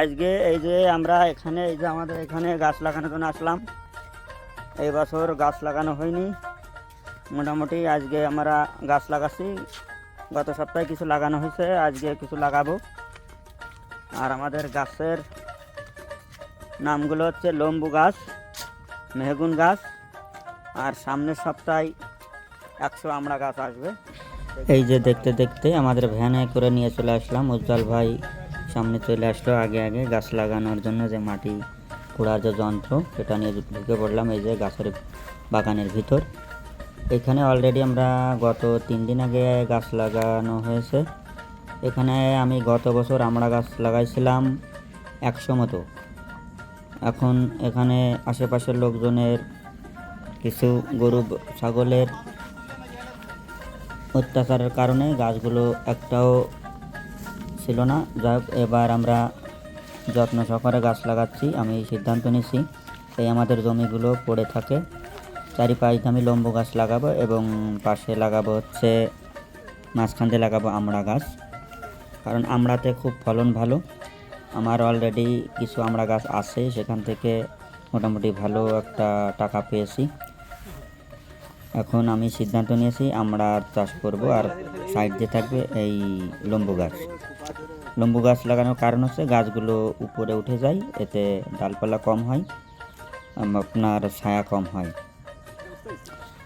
আজকে এই যে আমরা এখানে, এই যে আমাদের এখানে গাছ লাগানোর জন্য আসলাম। এই বছর গাছ লাগানো হয়নি। মোটামুটি আজকে আমরা গাছ লাগাচ্ছি। গত সপ্তাহে কিছু লাগানো হয়েছে, আজকে কিছু লাগাবো। আর আমাদের গাছের নামগুলো হচ্ছে লম্বু গাছ, মেহগুন গাছ, আর সামনের সপ্তাহে একশো আমড়া গাছ আসবে। এই যে দেখতে দেখতে আমাদের ভ্যানে করে নিয়ে চলে আসলাম উজ্জ্বল ভাই। সামনে চলে আসলো আগে আগে গাছ লাগানোর জন্য যে মাটি কুড়ার যে যন্ত্র, সেটা নিয়ে ঢুকে পড়লাম এই যে গাছের বাগানের ভিতর। এখানে অলরেডি আমরা গত তিন দিন আগে গাছ লাগানো হয়েছে। এখানে আমি গত বছর আমরা গাছ লাগাইছিলাম একশো মতো। এখন এখানে আশেপাশের লোকজনের কিছু গরু, ছাগলের অত্যাচারের কারণে গাছগুলো একটাও ছিল না। যাই এবার আমরা যত্ন সহকারে গাছ লাগাচ্ছি। আমি এই সিদ্ধান্ত নিয়েছি। তাই আমাদের জমিগুলো পড়ে থাকে। চারিপাশ আমি লম্বু গাছ লাগাবো এবং পাশে লাগাবো হচ্ছে, মাঝখান দিয়ে লাগাবো আমড়া গাছ। কারণ আমড়াতে খুব ফলন ভালো। আমার অলরেডি কিছু আমড়া গাছ আছে, সেখান থেকে মোটামুটি ভালো একটা টাকা পেয়েছি। এখন আমি সিদ্ধান্ত নিয়েছি আমরা চাষ করব। আর সাইড দিয়ে থাকবে এই লম্বু গাছ। লম্বু গাছ লাগানোর কারণ হচ্ছে গাছগুলো উপরে উঠে যায়, এতে ডালপালা কম হয় আপনার ছায়া কম হয়।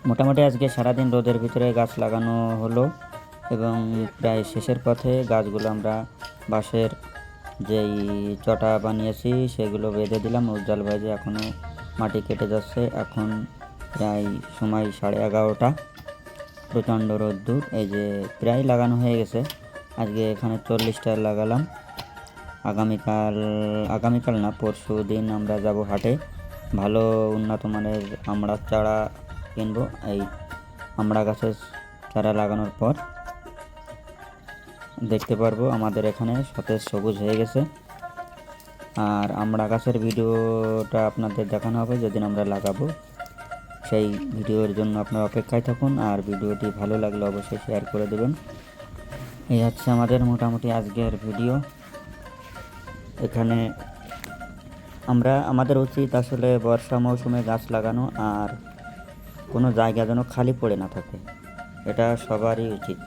মোটামুটি আজকে সারাদিন রোদের ভিতরে গাছ লাগানো হলো এবং প্রায় শেষের পথে গাছগুলো আমরা বাঁশের যেই চটা বানিয়েছি সেগুলো বেঁধে দিলাম। উজ্জ্বল ভাই যে এখনও মাটি কেটে যাচ্ছে, এখন প্রায় সময় সাড়ে এগারোটা। প্রচণ্ড রোদ্দুর, এই যে প্রায় লাগানো হয়ে গেছে। আজকে এখানে চল্লিশটা লাগালাম। আগামীকাল আগামীকাল না, পরশু দিন আমরা যাব হাটে। ভালো উন্নত মানের আমড়ার চারা কিনবো। এই আমড়া গাছের চারা লাগানোর পর দেখতে পারব আমাদের এখানে সতেজ সবুজ হয়ে গেছে। আর আমড়া গাছের ভিডিওটা আপনাদের দেখানো হবে, যেদিন আমরা লাগাবো। সেই ভিডিওর জন্য আপনারা অপেক্ষায় থাকুন আর ভিডিওটি ভালো লাগলে অবশ্যই শেয়ার করে দেবেন। এই হচ্ছে আমাদের মোটামুটি আজকের ভিডিও। এখানে আমরা, আমাদের উচিত আসলে বর্ষা মৌসুমে গাছ লাগানো আর কোনো জায়গা যেন খালি পড়ে না থাকে। এটা সবারই উচিত।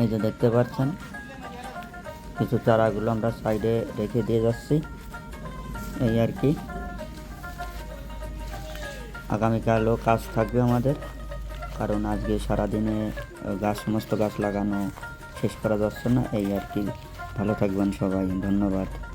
এই যে দেখতে পাচ্ছেন, কিছু চারাগুলো আমরা সাইডে রেখে দিয়ে যাচ্ছি। এই আর কি। আগামীকালও কাজ থাকবে আমাদের। কারণ আজকে সারাদিনে গাছ সমস্ত গাছ লাগানো শেষ করা যাচ্ছে না। এই আর কি। ভালো থাকবেন সবাই। ধন্যবাদ।